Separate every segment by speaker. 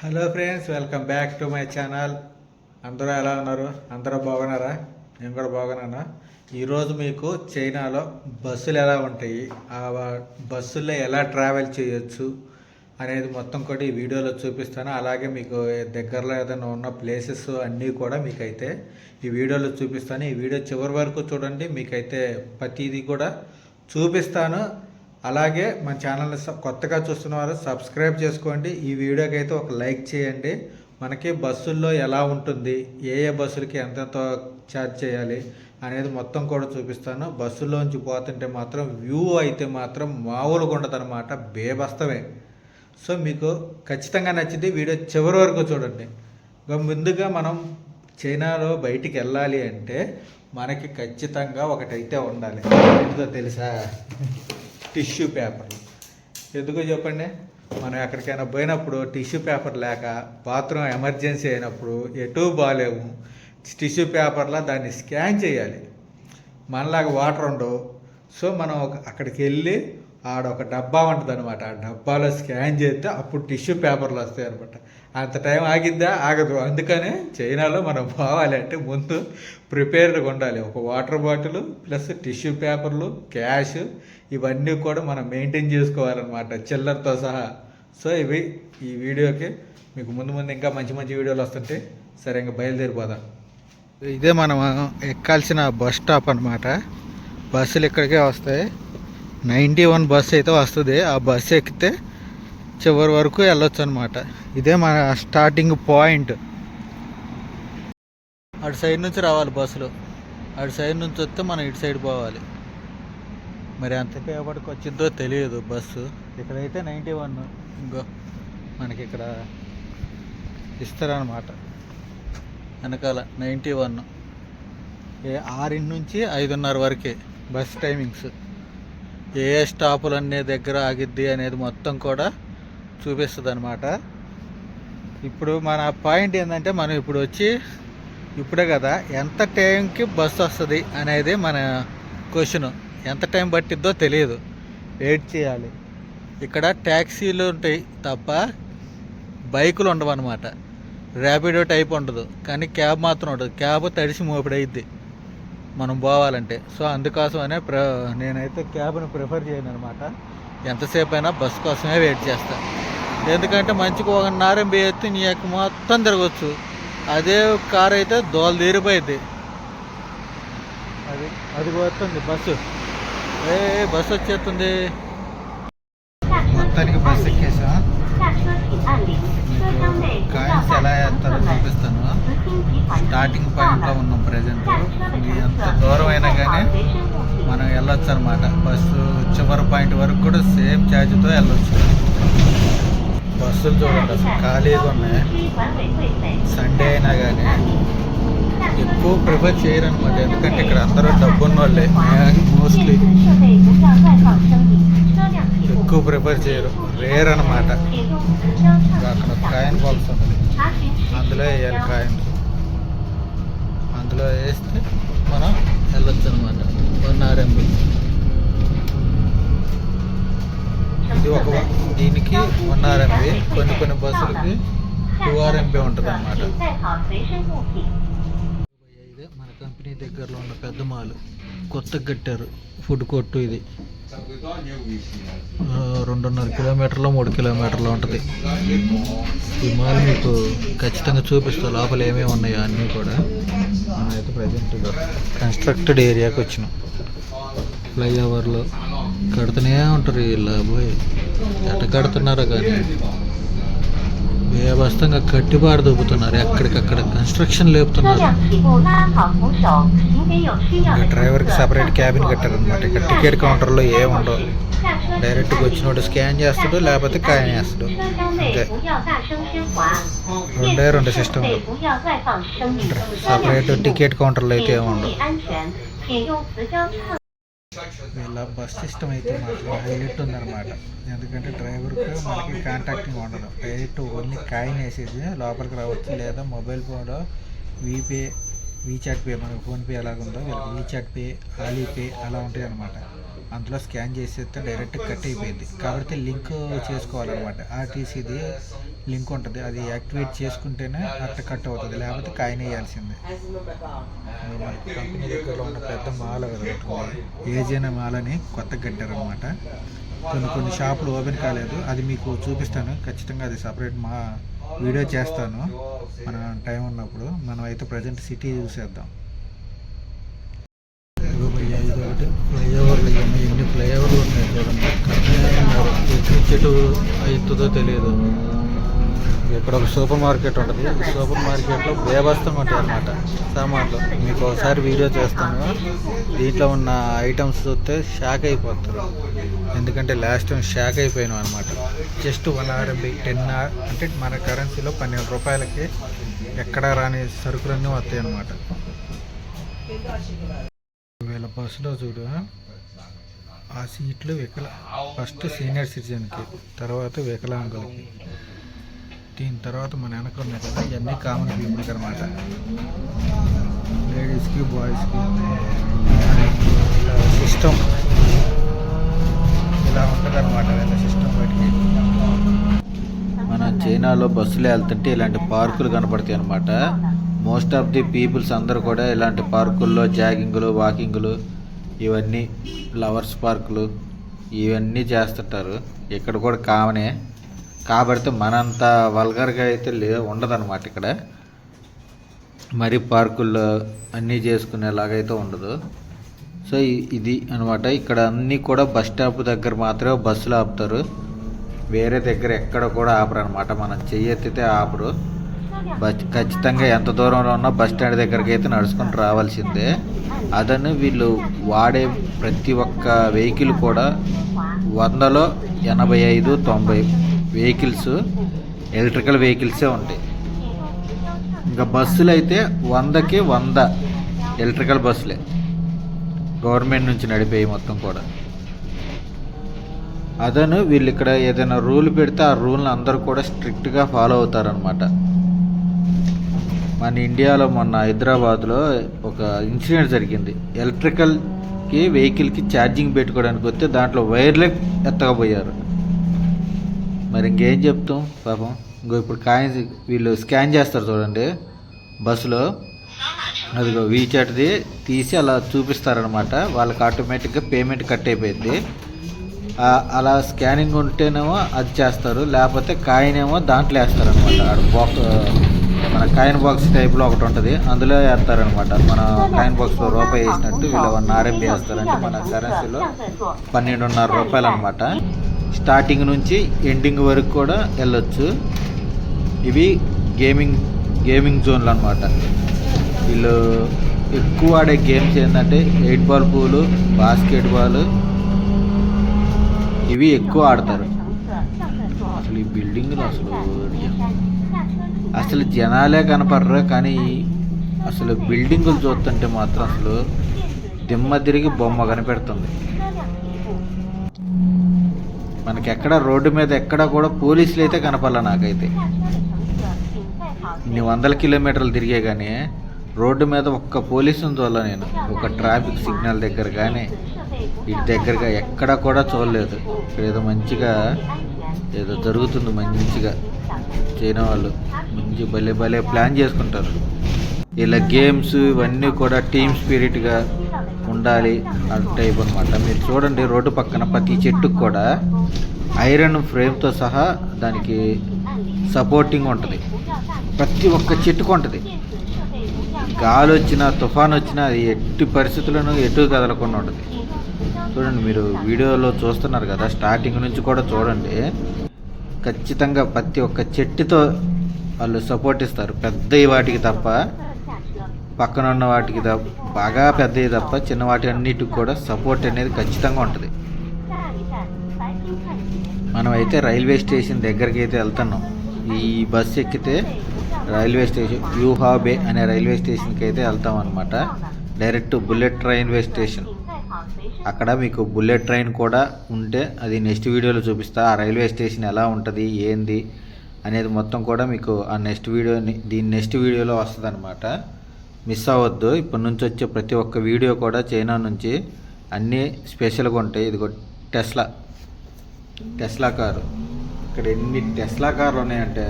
Speaker 1: Hello friends welcome back to my channel. అందరూ ఎలా ఉన్నారు? అందరూ బాగున్నారా? నేను కూడా బాగున్నాను? ఈరోజు మీకు చైనాలో బస్సులు ఎలా ఉంటాయి ఆ బస్సుల్లో ఎలా ట్రావెల్ చేయొచ్చు అనేది మొత్తం కూడా ఈ వీడియోలో చూపిస్తాను. అలాగే మీకు దగ్గరలో ఏదైనా ఉన్న ప్లేసెస్ అన్నీ కూడా మీకైతే ఈ వీడియోలో చూపిస్తాను. ఈ వీడియో చివరి వరకు చూడండి మీకైతే ప్రతిదీ కూడా చూపిస్తాను. అలాగే మన ఛానల్ని కొత్తగా చూస్తున్న వారు సబ్స్క్రైబ్ చేసుకోండి. ఈ వీడియోకి అయితే ఒక లైక్ చేయండి. మనకి బస్సుల్లో ఎలా ఉంటుంది ఏ ఏ బస్సులకి ఎంతెంత ఛార్జ్ చేయాలి అనేది మొత్తం కూడా చూపిస్తాను. బస్సుల్లోంచి పోతుంటే మాత్రం వ్యూ అయితే మాత్రం మామూలుగా ఉండదన్నమాట బేబస్తమే. సో మీకు ఖచ్చితంగా నచ్చింది వీడియో చివరి వరకు చూడండి. ముందుగా మనం చైనాలో బయటికి వెళ్ళాలి అంటే మనకి ఖచ్చితంగా ఒకటైతే ఉండాలి. ఎందుకో తెలుసా? టిష్యూ పేపర్లు ఎందుకో చెప్పండి మనం ఎక్కడికైనా పోయినప్పుడు టిష్యూ పేపర్ లేక బాత్రూమ్ ఎమర్జెన్సీ అయినప్పుడు ఎటూ బాగాలేవు టిష్యూ పేపర్లో దాన్ని స్కాన్ చేయాలి. మనలాగా వాటర్ ఉండవు. సో మనం అక్కడికి వెళ్ళి ఆడ ఒక డబ్బా ఉంటుంది అనమాట ఆ డబ్బాలో స్కాన్ చేస్తే అప్పుడు టిష్యూ పేపర్లు వస్తాయి అనమాట అంత టైం ఆగిద్దా? ఆగదు. అందుకనే చైనాలో మనం పోవాలి అంటే ముందు ప్రిపేర్డ్గా ఉండాలి. ఒక వాటర్ బాటిల్ ప్లస్ టిష్యూ పేపర్లు క్యాష్ ఇవన్నీ కూడా మనం మెయింటైన్ చేసుకోవాలన్నమాట. చిల్లరతో సహా. సో ఇవి ఈ వీడియోకి మీకు ముందు ముందు ఇంకా మంచి మంచి వీడియోలు వస్తుంటే సరే ఇంకా బయలుదేరిపోదాం. ఇదే మనం ఎక్కాల్సిన బస్ స్టాప్ అనమాట బస్సులు ఇక్కడికే వస్తాయి. నైంటీ వన్ బస్ అయితే వస్తుంది. ఆ బస్సు ఎక్కితే చివరి వరకు వెళ్ళొచ్చు అనమాట ఇదే మన స్టార్టింగ్ పాయింట్ అటు సైడ్ నుంచి రావాలి బస్సులు. అటు సైడ్ నుంచి వస్తే మనం ఇటు సైడ్ పోవాలి. మరి ఎంతసేపటికి వచ్చిందో తెలియదు బస్సు. ఇక్కడైతే నైంటీ వన్. ఇంకో మనకి ఇక్కడ ఇస్తారనమాట. వెనకాల నైంటీ వన్. ఏ ఆరింటి నుంచి ఐదున్నర వరకే బస్ టైమింగ్స్ ఏ ఏ స్టాపులు అనే దగ్గర ఆగిద్ది అనేది మొత్తం కూడా చూపిస్తుంది అనమాట ఇప్పుడు మన పాయింట్ ఏంటంటే మనం ఇప్పుడు వచ్చి ఇప్పుడే కదా ఎంత టైంకి బస్సు వస్తుంది అనేది మన క్వశ్చన్. ఎంత టైం పట్టిద్దో తెలియదు. వెయిట్ చేయాలి. ఇక్కడ ట్యాక్సీలు ఉంటాయి తప్ప బైకులు ఉండవు అనమాట ర్యాపిడో టైప్ ఉండదు. కానీ క్యాబ్ మాత్రం ఉండదు. క్యాబ్ తడిసి మోపిడైద్ది. మనం పోవాలంటే. సో అందుకోసమనే ప్ర నేనైతే క్యాబ్ను ప్రిఫర్ చేయను అనమాట ఎంతసేపు అయినా బస్ కోసమే వెయిట్ చేస్తాను ఎందుకంటే మంచిగా ఒక నారం ఎత్తి నీ యొక్క మొత్తం తిరగచ్చు. అదే కార్ అయితే దోల తీరిపోయింది అది అది పోతుంది బస్సు. ఏ బస్సు వచ్చేస్తుంది? మొత్తానికి బస్సు ఎక్కేసా? కాయిన్స్ ఎలా వేస్తారో చూపిస్తాను. స్టార్టింగ్ పాయింట్లో ఉన్నాం ప్రజెంట్ ఎంత దూరం అయినా కానీ మనం వెళ్ళొచ్చు అనమాట బస్సు చివరి పాయింట్ వరకు కూడా సేమ్ ఛార్జ్తో వెళ్ళొచ్చు. బస్సులు చూడండి అసలు ఖాళీగా ఉన్నాయి. సండే అయినా కానీ ఎక్కువ ప్రిఫర్ చేయరు అనమాట ఎందుకంటే ఇక్కడ అందరూ డబ్బు ఉన్న
Speaker 2: వాళ్ళే
Speaker 1: మోస్ట్లీ ఎక్కువ ప్రిఫర్ చేయరు. రేర్ అనమాట అక్కడ కాయన్ బాల్స్ ఉంది. అందులో వేయాలి కాయన్ ఇట్లా వేస్తే మనం వెళ్ళొచ్చు అనమాట వన్ ఆర్ ఎంబుల్ ఇది ఒక దీనికి వన్ ఆర్ ఎంబీ కొన్ని కొన్ని బస్సులకి టూ ఆర్ ఎంబీ ఉంటుంది అనమాట మన కంపెనీ దగ్గరలో ఉన్న పెద్ద మాల్. కొత్తగా కట్టారు ఫుడ్ కోర్టు ఇది. రెండున్నర కిలోమీటర్లో మూడు కిలోమీటర్లో ఉంటుంది. ఈ మాల్ మీకు ఖచ్చితంగా చూపిస్తా. లోపల ఏమేమి ఉన్నాయో అన్నీ కూడా. ప్రజెంట్ కన్స్ట్రక్టెడ్ ఏరియాకి వచ్చినాం. ఫ్లైఓవర్లో కడుతూనే ఉంటారు వీళ్ళు పోయి ఎట కడుతున్నారో కానీ. వ్యవస్థంగా కట్టిబారు దొబ్బుతున్నారు? ఎక్కడికక్కడ కన్స్ట్రక్షన్ లేపుతున్నారు? డ్రైవర్కి సపరేట్ క్యాబిన్ కట్టారనమాట ఇక్కడ టికెట్ కౌంటర్లో
Speaker 2: ఏముండవు
Speaker 1: డైరెక్ట్గా వచ్చినోడు స్కాన్ చేస్తాడు లేకపోతే కాయన్
Speaker 2: చేస్తాడు.
Speaker 1: అంతే. రెండే రెండు సిస్టమ్ సపరేట్ టికెట్ కౌంటర్లో అయితే
Speaker 2: ఏముండవు
Speaker 1: వీళ్ళ బస్ సిస్టమ్ అయితే మాత్రం హైలైట్ ఉందన్నమాట. ఎందుకంటే డ్రైవర్కి మనకి కాంటాక్టింగ్ ఉండదు. డైరెక్ట్ ఓన్లీ కాయిన్ వేసేసి లోపలికి రావచ్చు లేదా మొబైల్ ఫోన్లో వీపే వీచాట్ పే మనకి ఫోన్పే ఎలాగుందో వీళ్ళకి వీచాట్ పే ఆలీపే అలా ఉంటాయి అనమాట అందులో స్కాన్ చేసేస్తే డైరెక్ట్ కట్ అయిపోయింది. కాబట్టి లింక్ చేసుకోవాలన్నమాట. ఆర్టీసీది లింక్ ఉంటుంది. అది యాక్టివేట్ చేసుకుంటేనే అట్ట కట్ అవుతుంది. లేకపోతే కాయిన్ వేయాల్సిందే. కంపెనీ దగ్గరలో ఉన్న పెద్ద మాల్ ఒకటి ఉంటుంది ఏజైన మాల్ అని కొత్తగా కట్టారనమాట కొన్ని కొన్ని షాపులు ఓపెన్ కాలేదు. అది మీకు చూపిస్తాను. ఖచ్చితంగా అది సపరేట్ మా వీడియో చేస్తాను. మన టైం ఉన్నప్పుడు మనం అయితే ప్రజెంట్ సిటీ చూసేద్దాం. ఫ్లైఓవర్లు ఇవన్నీ ఎన్ని ఫ్లైఓవర్లు ఉన్నాయి చూడండి. కట్టనే అవుతుందో తెలియదు. ఇక్కడ ఒక సూపర్ మార్కెట్ ఉంటుంది. ఈ సూపర్ మార్కెట్లో బేబస్తం ఉంటాయి అన్నమాట సామాన్లు. మీకు ఒకసారి వీడియో చేస్తాను. దీంట్లో ఉన్న ఐటమ్స్ చూస్తే షాక్ అయిపోతారు. ఎందుకంటే లాస్ట్ టైం షాక్ అయిపోయినాం అనమాట just one RMB ten R అంటే మన కరెన్సీలో పన్నెండు రూపాయలకి ఎక్కడ రాని సరుకులన్నీ వస్తాయి అన్నమాట. వీళ్ళ బస్సులో చూడు ఆ సీట్లు వికల. ఫస్ట్ సీనియర్ సిటిజన్కి తర్వాత వికలాంగులకి. దీని తర్వాత మన వెనక ఉన్నాయి కదా ఇవన్నీ కామన్ పీపుల్కి అనమాట లేడీస్కి బాయ్స్కి ఇలా సిస్టమ్ ఇలా ఉంటుంది అనమాట వీళ్ళ సిస్టమ్ బయటికి. మన చైనాలో బస్సులు వెళ్తుంటే ఇలాంటి పార్కులు కనపడతాయి అనమాట మోస్ట్ ఆఫ్ ది పీపుల్స్ అందరూ కూడా ఇలాంటి పార్కుల్లో జాగింగ్లు వాకింగ్లు ఇవన్నీ లవర్స్ పార్కులు ఇవన్నీ చేస్తుంటారు. ఇక్కడ కూడా కామనే కాబట్టి మనంత వల్గర్గా అయితే లే ఉండదన్నమాట ఇక్కడ. మరి పార్కుల్లో అన్నీ చేసుకునేలాగైతే ఉండదు. సో ఇది అనమాట ఇక్కడ అన్నీ కూడా బస్ స్టాప్ దగ్గర మాత్రమే బస్సులు ఆపుతారు. వేరే దగ్గర ఎక్కడ కూడా ఆపరు అనమాట మనం చెయ్యెత్తితే ఆపరు. బస్ ఖచ్చితంగా ఎంత దూరంలో ఉన్నా బస్ స్టాండ్ దగ్గరికి అయితే నడుచుకొని రావాల్సిందే. అదని వీళ్ళు వాడే ప్రతి ఒక్క వెహికల్ కూడా వందలో ఎనభై ఐదు తొంభై వెహికల్స్ ఎలక్ట్రికల్ వెహికల్సే ఉంటాయి. ఇంకా బస్సులు అయితే వందకి వంద ఎలక్ట్రికల్ బస్సులే. గవర్నమెంట్ నుంచి నడిపేవి మొత్తం కూడా. అదను వీళ్ళు ఇక్కడ ఏదైనా రూల్ పెడితే ఆ రూల్ని అందరూ కూడా స్ట్రిక్ట్గా ఫాలో అవుతారనమాట మన ఇండియాలో మొన్న హైదరాబాద్లో ఒక ఇన్సిడెంట్ జరిగింది. ఎలక్ట్రికల్కి వెహికల్కి ఛార్జింగ్ పెట్టుకోవడానికి వస్తే దాంట్లో వైర్లే ఎత్తకపోయారు. మరి ఇంకేం చెప్తాం? పాపం. ఇంకో ఇప్పుడు కాయిన్స్ వీళ్ళు స్కాన్ చేస్తారు చూడండి. బస్సులో. అదిగో వీచాట్ది తీసి అలా చూపిస్తారనమాట వాళ్ళకి ఆటోమేటిక్గా పేమెంట్ కట్ అయిపోయింది. అలా స్కానింగ్ ఉంటేనేమో అది చేస్తారు. లేకపోతే కాయిన్ ఏమో దాంట్లో వేస్తారనమాట ఆడ బాక్స్ మన కాయిన్ బాక్స్ టైప్లో ఒకటి ఉంటుంది. అందులో వేస్తారనమాట మన కాయిన్ బాక్స్లో రూపాయి వేసినట్టు వీళ్ళు వన్ ఆర్ఎంపీ వేస్తారంటే మన కరెన్సీలో పన్నెండున్నర రూపాయలు అనమాట స్టార్టింగ్ నుంచి ఎండింగ్ వరకు కూడా వెళ్ళొచ్చు. ఇవి గేమింగ్ గేమింగ్ జోన్లు అనమాట వీళ్ళు ఎక్కువ ఆడే గేమ్స్ ఏంటంటే eight ball pool basket ball ఇవి ఎక్కువ ఆడతారు. అసలు ఈ బిల్డింగ్లు అసలు అసలు జనాలే కనపడరు కానీ అసలు బిల్డింగులు చూస్తుంటే మాత్రం అసలు దిమ్మ తిరిగి బొమ్మ కనిపెడుతుంది. మనకి ఎక్కడ రోడ్డు మీద ఎక్కడ కూడా పోలీసులు అయితే కనపడాల నాకైతే. ఇన్ని వందల కిలోమీటర్లు తిరిగే కానీ రోడ్డు మీద ఒక్క పోలీసుని చూడాల నేను. ఒక ట్రాఫిక్ సిగ్నల్ దగ్గర కానీ ఇటు దగ్గరగా ఎక్కడ కూడా చూడలేదు. ఇక్కడ ఏదో మంచిగా ఏదో జరుగుతుంది మంచిగా. చైనా వాళ్ళు మంచి భలే భలే ప్లాన్ చేసుకుంటారు. ఇలా గేమ్స్ ఇవన్నీ కూడా టీమ్ స్పిరిట్గా ఉండాలి టైప్ అనమాట మీరు చూడండి రోడ్డు పక్కన ప్రతి చెట్టుకు కూడా ఐరన్ ఫ్రేమ్తో సహా దానికి సపోర్టింగ్ ఉంటుంది. ప్రతి ఒక్క చెట్టుకు ఉంటుంది. గాలి వచ్చినా తుఫాన్ వచ్చినా అది ఎట్టి పరిస్థితులను ఎటు కదలకుండా ఉంటుంది. చూడండి మీరు వీడియోలో చూస్తున్నారు కదా స్టార్టింగ్ నుంచి కూడా చూడండి. ఖచ్చితంగా ప్రతి ఒక్క చెట్టుతో వాళ్ళు సపోర్ట్ ఇస్తారు. పెద్ద వాటికి తప్ప పక్కన ఉన్న వాటికి తప్ప బాగా పెద్దవి తప్ప చిన్న వాటి అన్నిటికి కూడా సపోర్ట్ అనేది ఖచ్చితంగా ఉంటుంది. మనం అయితే రైల్వే స్టేషన్ దగ్గరికి అయితే వెళ్తున్నాం. ఈ బస్సు ఎక్కితే రైల్వే స్టేషన్ యూహాబే అనే రైల్వే స్టేషన్కి అయితే వెళ్తాం అనమాట డైరెక్ట్ బుల్లెట్ రైల్వే స్టేషన్. అక్కడ మీకు బుల్లెట్ ట్రైన్ కూడా ఉంటే అది నెక్స్ట్ వీడియోలో చూపిస్తా. ఆ రైల్వే స్టేషన్ ఎలా ఉంటుంది ఏంది అనేది మొత్తం కూడా మీకు ఆ నెక్స్ట్ వీడియోని దీని నెక్స్ట్ వీడియోలో వస్తుంది అనమాట మిస్ అవ్వద్దు. ఇప్పటి నుంచి వచ్చే ప్రతి ఒక్క వీడియో కూడా చైనా నుంచి అన్నీ స్పెషల్గా ఉంటాయి. ఇదిగో టెస్లా. Tesla car. ఇక్కడ ఎన్ని టెస్లా కార్లు ఉన్నాయంటే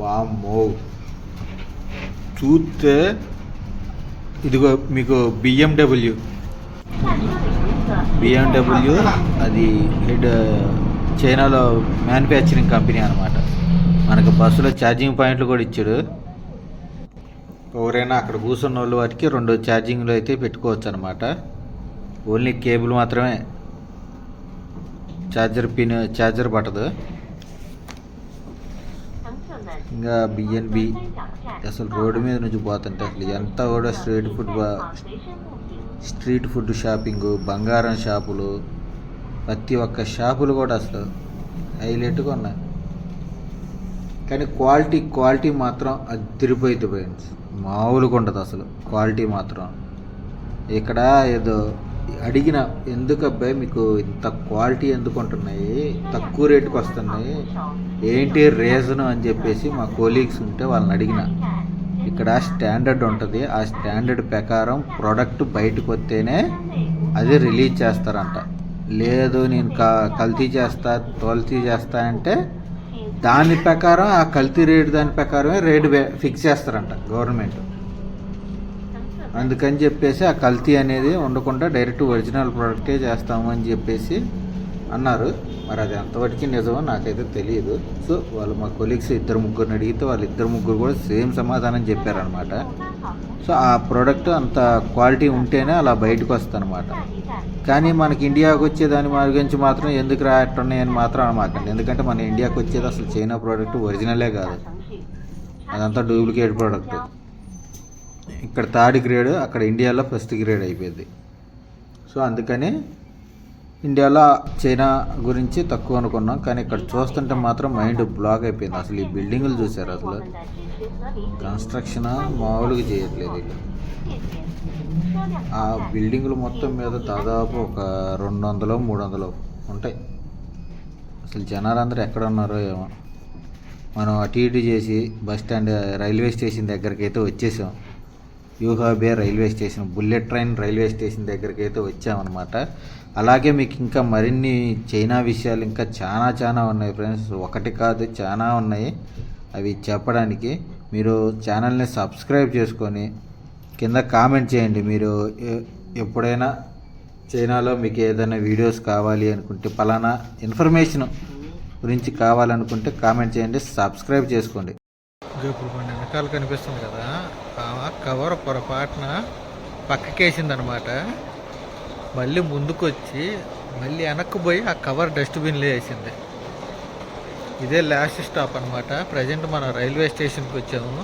Speaker 1: వామ్మో. చూస్తే ఇదిగో మీకు బిఎండబ్ల్యూ బిఎండబ్ల్యూ అది హెడ్ చైనాలో మ్యానుఫ్యాక్చరింగ్ కంపెనీ అనమాట. మనకు బస్సులో ఛార్జింగ్ పాయింట్లు కూడా ఇచ్చాడు. ఎవరైనా అక్కడ కూర్చున్న వాళ్ళు వాటికి రెండు ఛార్జింగ్లు అయితే పెట్టుకోవచ్చు అనమాట ఓన్లీ కేబుల్ మాత్రమే. ఛార్జర్ పిన్ ఛార్జర్ పట్టదు. ఇంకా బిఎన్బి అసలు రోడ్డు మీద నుంచి పోతుంటే అసలు ఎంత కూడా street food street food shopping బంగారం షాపులు ప్రతి ఒక్క షాపులు కూడా అసలు హైలైట్గా ఉన్నాయి. కానీ క్వాలిటీ క్వాలిటీ మాత్రం అదిరిపోయింది ఫ్రెండ్స్. మామూలుగా ఉండదు అసలు. క్వాలిటీ మాత్రం. ఇక్కడ ఏదో అడిగిన ఎందుకు అబ్బాయి మీకు ఇంత క్వాలిటీ ఎందుకు ఉంటున్నాయి? తక్కువ రేటుకి వస్తున్నాయి. ఏంటి రీజన్ అని చెప్పేసి మా కోలీగ్స్ ఉంటే వాళ్ళని అడిగిన. ఇక్కడ స్టాండర్డ్ ఉంటుంది. ఆ స్టాండర్డ్ ప్రకారం ప్రోడక్ట్ బయటకు వస్తేనే అది రిలీజ్ చేస్తారంట. లేదు నేను క కల్తీ చేస్తా తోల్తీ చేస్తా అంటే దాని ప్రకారం ఆ కల్తీ రేటు దాని ప్రకారమే రేటు వే- ఫిక్స్ చేస్తారంట గవర్నమెంట్. అందుకని చెప్పేసి ఆ కల్తీ అనేది ఉండకుండా డైరెక్ట్ ఒరిజినల్ ప్రోడక్టే చేస్తాము అని చెప్పేసి అన్నారు. మరి అది ఎంతవరకు నిజమో నాకైతే తెలియదు. సో వాళ్ళు మా కొలీగ్స్ ఇద్దరు ముగ్గురిని అడిగితే వాళ్ళు ఇద్దరు ముగ్గురు కూడా సేమ్ సమాధానం చెప్పారనమాట సో ఆ ప్రోడక్ట్ అంత క్వాలిటీ ఉంటేనే అలా బయటకు వస్తుందన్నమాట. కానీ మనకి ఇండియాకి వచ్చే దాని గురించి మాత్రం ఎందుకు రాయట్టున్నాయని మాత్రం అనమాకండి. ఎందుకంటే మన ఇండియాకి వచ్చేది అసలు చైనా ప్రోడక్ట్ ఒరిజినలే కాదు. అదంతా డూప్లికేట్ ప్రోడక్ట్ ఇక్కడ థర్డ్ గ్రేడ్ అక్కడ ఇండియాలో ఫస్ట్ గ్రేడ్ అయిపోయింది. సో అందుకని ఇండియాలో చైనా గురించి తక్కువ అనుకున్నాం కానీ ఇక్కడ చూస్తుంటే మాత్రం మైండ్ బ్లాక్ అయిపోయింది. అసలు ఈ బిల్డింగులు చూసారు అసలు? కన్స్ట్రక్షన్ మామూలుగా చేయట్లేదు వీళ్ళు. ఆ బిల్డింగులు మొత్తం మీద దాదాపు ఒక రెండు వందలు మూడు వందలు ఉంటాయి. అసలు జనాలందరూ ఎక్కడ ఉన్నారో ఏమో. మనం అటు ఇటు చేసి బస్ స్టాండ్ రైల్వే స్టేషన్ దగ్గరికి అయితే వచ్చేసాం యూహాబే railway station bullet train railway station దగ్గరికి అయితే వచ్చామన్నమాట. అలాగే మీకు ఇంకా మరిన్ని చైనా విషయాలు ఇంకా చాలా చాలా ఉన్నాయి ఫ్రెండ్స్. ఒకటి కాదు చాలా ఉన్నాయి. అవి చెప్పడానికి మీరు ఛానల్ని సబ్స్క్రైబ్ చేసుకొని కింద కామెంట్ చేయండి. మీరు ఎప్పుడైనా చైనాలో మీకు ఏదైనా వీడియోస్ కావాలి అనుకుంటే పలానా ఇన్ఫర్మేషన్ గురించి కావాలనుకుంటే కామెంట్ చేయండి సబ్స్క్రైబ్ చేసుకోండి. ఇప్పుడు మన వెనకాల కనిపిస్తుంది కదా. కవర్ పొరపాటున పక్కకేసింది అనమాట మళ్ళీ ముందుకు వచ్చి మళ్ళీ వెనక్కి పోయి ఆ కవర్ డస్ట్బిన్లో వేసింది. ఇదే లాస్ట్ స్టాప్ అనమాట ప్రజెంట్ మనం రైల్వే స్టేషన్కి వచ్చాము.